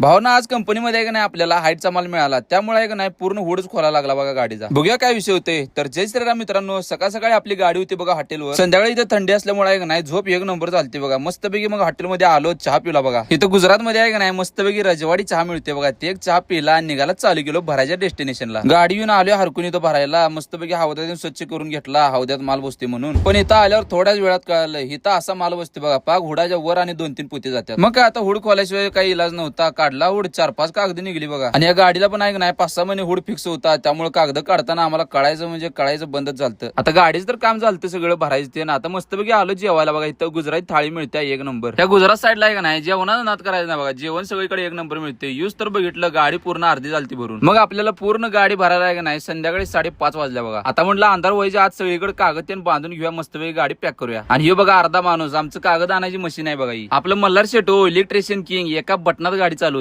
भावना आज कंपनीमध्ये आहे का नाही आपल्याला? हाईटचा माल मिळाला. त्यामुळे आहे का नाही पूर्ण हुडच खोला लागला बघा गाडीचा. बघूया काय विषय होते तर जय श्रीराम मित्रांनो सकाळ सकाळी आपली गाडी होती बघा हॉटेलवर. संध्याकाळी इथे थंडी असल्यामुळे आहे का नाही झोप एक नंबर चालते बघा. मस्तपैकी मग हॉटेलमध्ये आलो चहा पिला बघा. इथं गुजरातमध्ये आहे का नाही मस्तपैकी रजवाडी चहा मिळते बघा. ते एक चहा पिला आणि निघाला चालू गेलो भरायच्या डेस्टिनेशनला. गाडी येऊन आलो हरकून इथं भरायला. मस्तपैकी हौद्यात स्वच्छ करून घेतला. हौद्यात माल बसते म्हणून. पण इथं आल्यावर थोड्याच वेळात कळलं इथं असा माल बसते बघा. पाक हुडाच्या वर आणि दोन तीन पोते जातात. मग काय आता हुड खोल्याशिवाय काही इलाज नव्हता. काढला हुड चार पाच कागद निघली बघा. आणि या गाडीला पण आहे का नाही पाच सहा महिने हुड फिक्स होता. त्यामुळे कागद काढताना आम्हाला कळायचं म्हणजे कळायचं बंदच झालं आता गाडीच तर काम झालं सगळं भरायचं ते. ना आता मस्तपैकी आलो जेवायला बघा. इथं गुजरात थाळी मिळते एक नंबर. त्या गुजरात साईडला आहे का नाही? जेवणाचा नाद करायचं ना बघा. जेवण सगळीकडे एक नंबर मिळते. यूज तर बघितलं गाडी पूर्ण अर्धी झालती भरून. मग आपल्याला पूर्ण गाडी भरायला आहे का नाही? संध्याकाळी साडेपाच वाजल्या बघा. आता म्हटलं अंधार व्हायच्या आज सगळीकडे कागद त्यानं बांधून घेऊया मस्तपैकी गाडी पॅक करूया. आणि हे बघा अर्धा माणूस. आमचं कागद आणायची मशीन आहे बघा आपलं मल्हार शेटो इलेक्ट्रिशियन किंग एका बटनात गाडी चालू